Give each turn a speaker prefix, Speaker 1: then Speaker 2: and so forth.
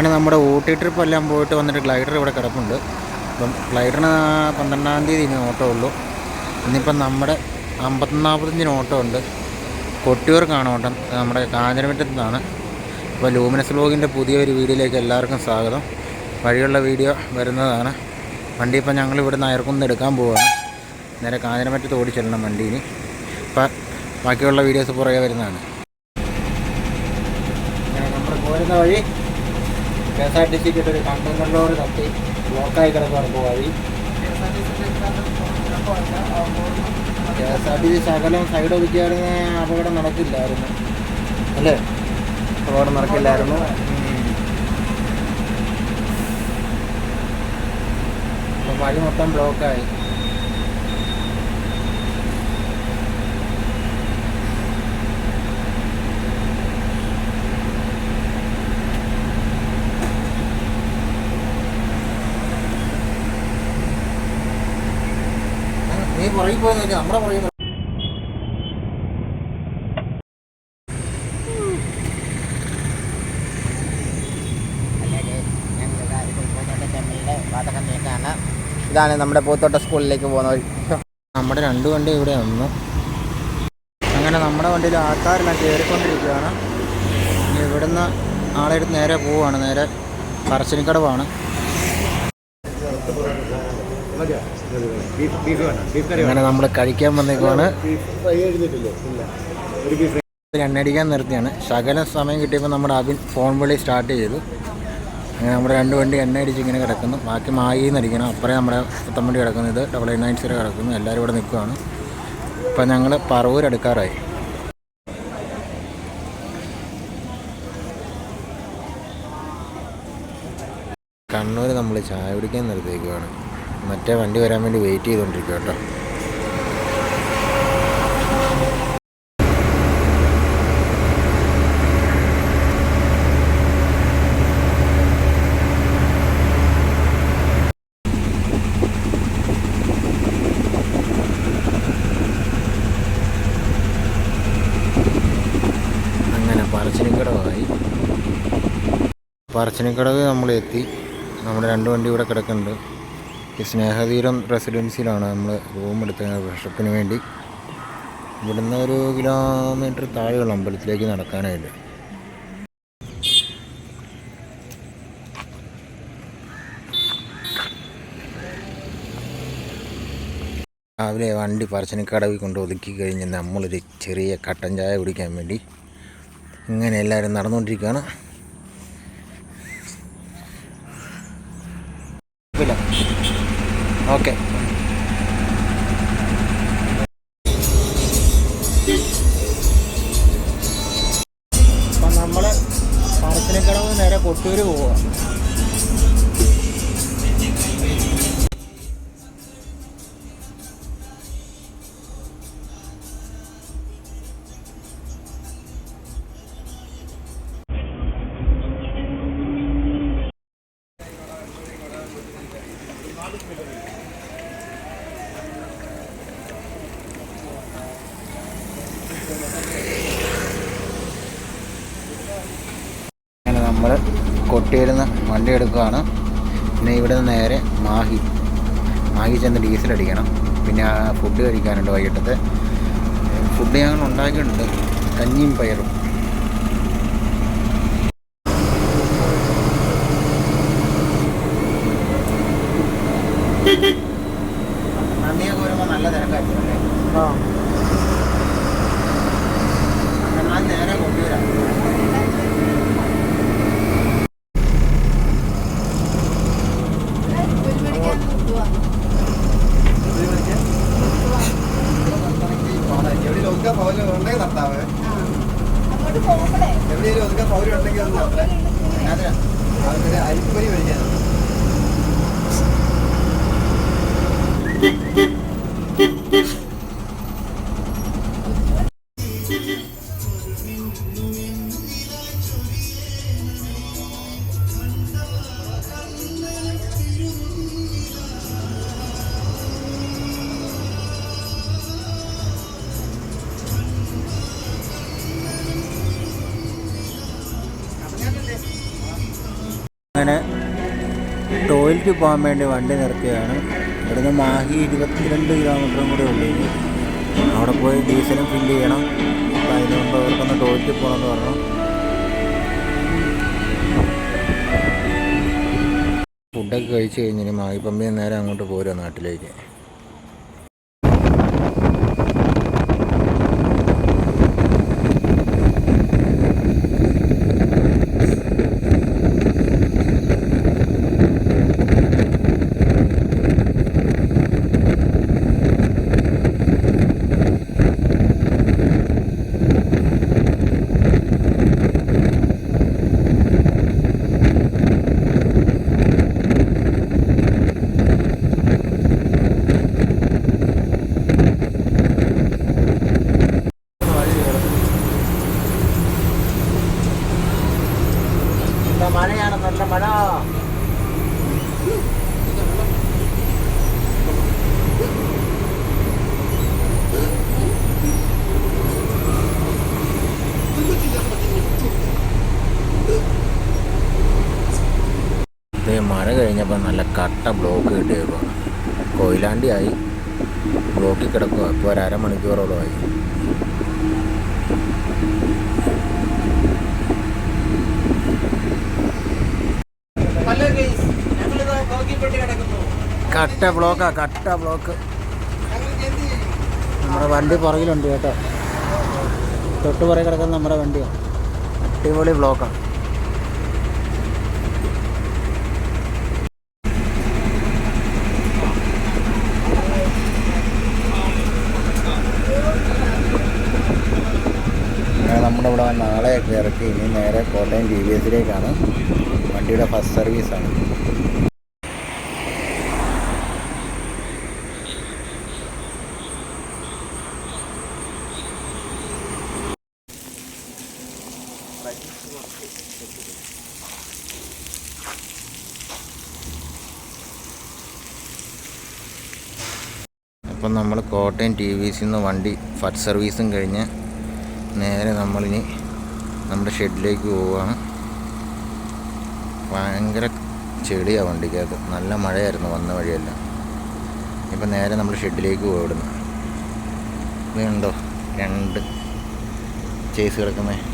Speaker 1: അങ്ങനെ നമ്മുടെ ഊട്ടി ട്രിപ്പ് എല്ലാം പോയിട്ട് വന്നിട്ട് ഗ്ലൈഡർ ഇവിടെ കിടപ്പുണ്ട്. അപ്പം ഗ്ലൈഡറിന് പന്ത്രണ്ടാം തീയതി ഇനി ഓട്ടോ ഉള്ളൂ. ഇന്നിപ്പം നമ്മുടെ അമ്പത്തിനാൽപ്പത്തഞ്ചിന് ഓട്ടോ ഉണ്ട്. കൊട്ടിയൂർക്കാണ് ഓട്ടം നമ്മുടെ കാഞ്ഞിരമറ്റത്തു നിന്നാണ് അപ്പോൾ ലൂമിനസ് ബ്ലോഗിന്റെ പുതിയൊരു വീഡിയോയിലേക്ക് എല്ലാവർക്കും സ്വാഗതം. വഴിയുള്ള വീഡിയോ വരുന്നതാണ്. വണ്ടി ഇപ്പം ഞങ്ങൾ ഇവിടെ നിന്ന് അയർക്കുന്ന് എടുക്കാൻ പോവുകയാണ് നേരെ കാഞ്ഞിരമറ്റത്ത് ഓടി ചെല്ലണം വണ്ടിയിൽ അപ്പം ബാക്കിയുള്ള വീഡിയോസ് പുറകെ വരുന്നതാണ്. നമ്മൾ പോരുന്ന വഴി കെ എസ് ആർ ടി സിക്ക് ഒരു കണ്ടെയ്നർ ലോറി തട്ടി ബ്ലോക്കായി കിടക്കുകയാണ് പോവാതി K S R T C ശകലം സൈഡ് ഒതുക്കിയായിരുന്നു അപകടം നടക്കില്ലായിരുന്നു. അല്ലേ? അപകടം നടക്കില്ലായിരുന്നു. വഴി മൊത്തം ബ്ലോക്കായി. നീ പുറകിൽ പോയി നോക്കി നമ്മുടെ പുറകിൽ
Speaker 2: ഇതാണ് നമ്മുടെ പൂത്തോട്ട സ്കൂളിലേക്ക് പോകുന്ന വഴി.
Speaker 1: നമ്മുടെ രണ്ട് വണ്ടി ഇവിടെ ഒന്ന്. അങ്ങനെ നമ്മുടെ വണ്ടിയിൽ ആൾക്കാരെല്ലാം കയറിക്കൊണ്ടിരിക്കുകയാണ് ഇവിടുന്ന് ആളെടുത്ത് നേരെ പോവുകയാണ്. നേരെ പറശ്ശിനിക്കടവാണ്. അങ്ങനെ നമ്മൾ കഴിക്കാൻ വന്നേക്കുവാണ്. എണ്ണടിക്കാൻ നിർത്തിയാണ്. ശകല സമയം കിട്ടിയപ്പോൾ നമ്മുടെ അബിൻ ഫോൺ വിളി സ്റ്റാർട്ട് ചെയ്തു. അങ്ങനെ നമ്മുടെ രണ്ട് വണ്ടി എണ്ണ അടിച്ച് ഇങ്ങനെ കിടക്കുന്നു. ബാക്കി മായിന്ന് അടിക്കണം അപ്പുറേ നമ്മുടെ പുത്തമ്പണ്ടി കിടക്കുന്നു. ഇത് ഡബിൾ എയ്റ്റ് നയൻ സീറോ കിടക്കുന്നു. എല്ലാവരും ഇവിടെ നിൽക്കുകയാണ് ഇപ്പം ഞങ്ങൾ പറവൂർ എടുക്കാറായി കണ്ണൂർ നമ്മൾ ചായ കുടിക്കാൻ നിർത്തിയേക്കുവാണ്. മറ്റേ വണ്ടി വരാൻ വേണ്ടി വെയിറ്റ് ചെയ്തുകൊണ്ടിരിക്കുക കേട്ടോ. പറച്ചിനിക്കടവ് നമ്മളെത്തി. നമ്മുടെ രണ്ട് വണ്ടി ഇവിടെ കിടക്കുന്നുണ്ട്. സ്നേഹതീരം റെസിഡൻസിയിലാണ് നമ്മൾ റൂം എടുത്തത് വർഷപ്പിന് വേണ്ടി. ഇവിടുന്ന് ഒരു കിലോമീറ്റർ താഴെയുള്ള അമ്പലത്തിലേക്ക് നടക്കാനായിട്ട്. രാവിലെ വണ്ടി പറശ്ശിനിക്കടവിൽ കൊണ്ട് ഒതുക്കി കഴിഞ്ഞ് നമ്മളൊരു ചെറിയ കട്ടൻ ചായ കുടിക്കാൻ വേണ്ടി ഇങ്ങനെ എല്ലാവരും നടന്നുകൊണ്ടിരിക്കുകയാണ്. ഓക്കെ. അപ്പം നമ്മൾ പറശ്ശിനിക്കടവ് നേരെ കൊട്ടൂർ പോവുക നമ്മൾ കൊട്ടിയിൽ നിന്ന് വണ്ടി എടുക്കുകയാണ്. പിന്നെ ഇവിടെ നിന്ന് നേരെ മാഹി മാഹി ചെന്ന് ഡീസൽ അടിക്കണം. പിന്നെ ഫുഡ് കഴിക്കാനുണ്ട് വൈകിട്ടത്തെ. ഫുഡ് ഞങ്ങൾ ഉണ്ടാക്കിയിട്ടുണ്ട്. കഞ്ഞിയും പയറും. അതിനാ
Speaker 3: അരിപ്പൊരി കഴിക്കാൻ
Speaker 1: ടോയ്ലറ്റിൽ പോകാൻ വേണ്ടി വണ്ടി നിർത്തിയാണ് ഇവിടുന്ന് മാഹി ഇരുപത്തിരണ്ട് കിലോമീറ്ററും കൂടെ ഉള്ളൂ അവിടെ പോയി ഡീസലും ഫില്ല് ചെയ്യണം. അപ്പോൾ അതിന് മുമ്പ് അവർക്കൊന്ന് ടോയ്ലറ്റിൽ പോകണമെന്ന് പറഞ്ഞു. ഫുഡൊക്കെ കഴിച്ച് കഴിഞ്ഞിട്ട് മാഹി മാഹിപ്പമ്പിൽ നേരെ അങ്ങോട്ട് പോരുക നാട്ടിലേക്ക്. മഴയാണ് നല്ല മഴ. ഇതേ മഴ കഴിഞ്ഞപ്പോൾ നല്ല കട്ട ബ്ലോക്ക് കിട്ടിയപ്പോൾ കൊയിലാണ്ടിയായി ബ്ലോക്കിൽ കിടക്കുക ഇപ്പോൾ ഒരു അരമണിക്കൂറോളമായി. കട്ട ബ്ലോക്കാ കട്ട ബ്ലോക്ക്. നമ്മുടെ വണ്ടി പുറകിലുണ്ട് കേട്ടോ. തൊട്ട് പുറകെ കിടക്കുന്ന നമ്മുടെ വണ്ടിയാണ് അടിപൊളി ബ്ലോക്കാണ് നമ്മുടെ ഇവിടെ നാളെയൊക്കെ ഇറക്കി ഇനി നേരെ കോട്ടയം ടി വി എസിലേക്കാണ് വണ്ടിയുടെ ഫസ്റ്റ് സർവീസാണ് അപ്പം നമ്മൾ കോട്ടയം ടി വി സിന്ന് വണ്ടി ഫസ്റ്റ് സർവീസും കഴിഞ്ഞ് നേരെ നമ്മളിനി നമ്മുടെ ഷെഡിലേക്ക് പോവുകയാണ്. ഭയങ്കര ചെളിയാണ് വണ്ടിക്കകത്ത്. നല്ല മഴയായിരുന്നു വന്ന വഴിയെല്ലാം. ഇപ്പം നേരെ നമ്മൾ ഷെഡിലേക്ക് പോയിടുന്നു. ഇത് കണ്ടോ രണ്ട് ചേസ് കിടക്കുന്നത്